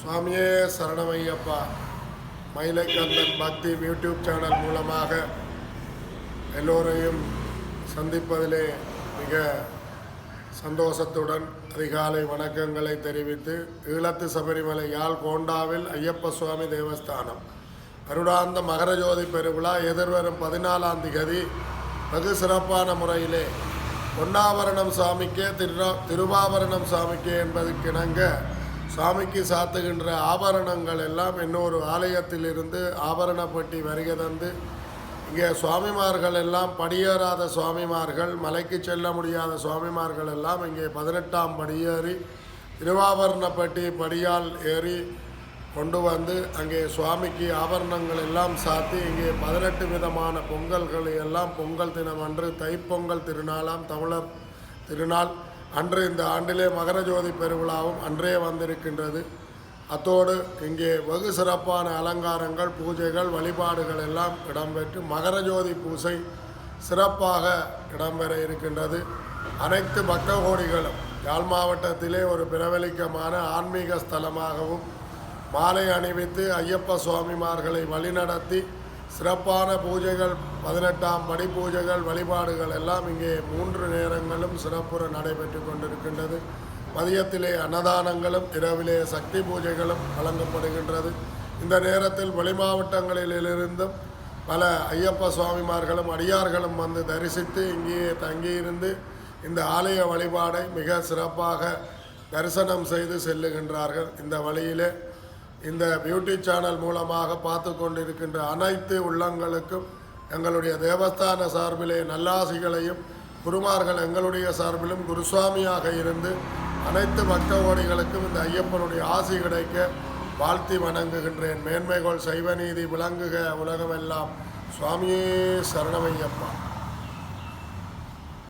சுவாமியே சரணமையப்பா. மயிலைக்கந்தன் பக்தி யூடியூப் சேனல் மூலமாக எல்லோரையும் சந்திப்பதிலே மிக சந்தோஷத்துடன் அதிகாலை வணக்கங்களை தெரிவித்து ஈழத்து சபரிமலை யாழ் கோண்டாவில் ஐயப்ப சுவாமி தேவஸ்தானம். கருடாந்த மகரஜோதி பெருவிழா எதிர்வரும் பதினாலாம் திகதி வெகு சிறப்பான முறையிலே பொன்னாபரணம் சாமிக்கே திரு திருவாபரணம் சாமிக்கே என்பதற்கிணங்க சாமிக்கு சாத்துகின்ற ஆபரணங்கள் எல்லாம் இன்னொரு ஆலயத்திலிருந்து ஆபரணப்பட்டி வருகை தந்து இங்கே சுவாமிமார்கள் எல்லாம் படியேறாத சுவாமிமார்கள் மலைக்கு செல்ல முடியாத சுவாமிமார்கள் எல்லாம் இங்கே பதினெட்டாம் படியேறி திருவாபரணப்பட்டி படியால் ஏறி கொண்டு வந்து அங்கே சுவாமிக்கு ஆபரணங்கள் எல்லாம் சாத்தி இங்கே பதினெட்டு விதமான பொங்கல்கள் எல்லாம் பொங்கல் தினம் அன்று தைப்பொங்கல் திருநாளாம் தமிழர் திருநாள் அன்று இந்த ஆண்டிலே மகரஜோதி பெருவிழாவும் அன்றே வந்திருக்கின்றது. அத்தோடு இங்கே வெகு சிறப்பான அலங்காரங்கள் பூஜைகள் வழிபாடுகள் எல்லாம் இடம்பெற்று மகரஜோதி பூசை சிறப்பாக இடம்பெற இருக்கின்றது. அனைத்து பக்த கோடிகளும் யாழ் மாவட்டத்திலே ஒரு பிரபலிக்கமான ஆன்மீக ஸ்தலமாகவும் மாலை அணிவித்து ஐயப்ப சுவாமிமார்களை வழிநடத்தி சிறப்பான பூஜைகள் பதினெட்டாம் படி பூஜைகள் வழிபாடுகள் எல்லாம் இங்கே மூன்று நேரங்களும் சிறப்புற நடைபெற்று கொண்டிருக்கின்றது. மதியத்திலே அன்னதானங்களும் இரவிலே சக்தி பூஜைகளும் வழங்கப்படுகின்றது. இந்த நேரத்தில் வெளி மாவட்டங்களிலிருந்தும் பல ஐயப்ப சுவாமிமார்களும் அடியார்களும் வந்து தரிசித்து இங்கேயே தங்கியிருந்து இந்த ஆலய வழிபாடை மிக சிறப்பாக தரிசனம் செய்து செல்லுகின்றார்கள். இந்த வழியிலே இந்த பியூட்டி சேனல் மூலமாக பார்த்து கொண்டிருக்கின்ற அனைத்து உள்ளங்களுக்கும் எங்களுடைய தேவஸ்தான சார்பிலே நல்லாசிகளையும் குருமார்கள் எங்களுடைய சார்பிலும் குருசுவாமியாக இருந்து அனைத்து பக்த இந்த ஐயப்பனுடைய ஆசி கிடைக்க வாழ்த்தி வணங்குகின்றேன். மேன்மைகோள் சைவநீதி விளங்குக உலகமெல்லாம். சுவாமியே சரணமையப்பா.